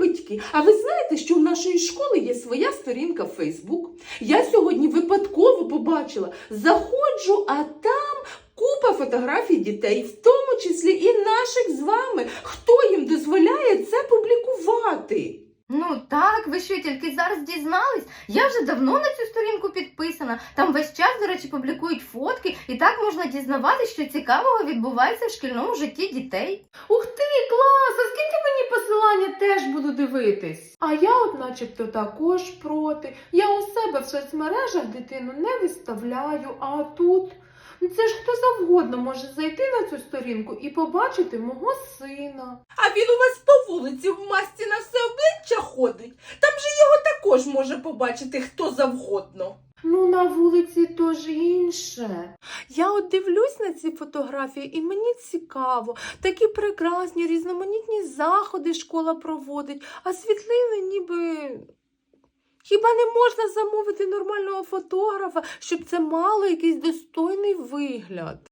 батьки, а ви знаєте, що в нашої школи є своя сторінка в Фейсбук? Я сьогодні випадково побачила, заходжу, а там купа фотографій дітей, в тому числі і наших з вами. Хто їм дозволяє це публікувати? Ну так, ви що тільки зараз дізнались? Я вже давно на цю сторінку підписана. Там весь час, до речі, публікують фотки, і так можна дізнаватися, що цікавого відбувається в шкільному житті дітей. Ух ти, клас! А скільки мені посилання теж буду дивитись? А я, от начебто, також проти. Я у себе в соцмережах дитину не виставляю, а тут. Це ж хто завгодно може зайти на цю сторінку і побачити мого сина. А він у вас по вулиці в масці на все обличчя ходить. Там же його також може побачити хто завгодно. Ну, на вулиці то ж інше. Я от дивлюсь на ці фотографії, і мені цікаво. Такі прекрасні, різноманітні заходи школа проводить, а світлини ніби. Хіба не можна замовити нормального фотографа, щоб це мало якийсь достойний вигляд?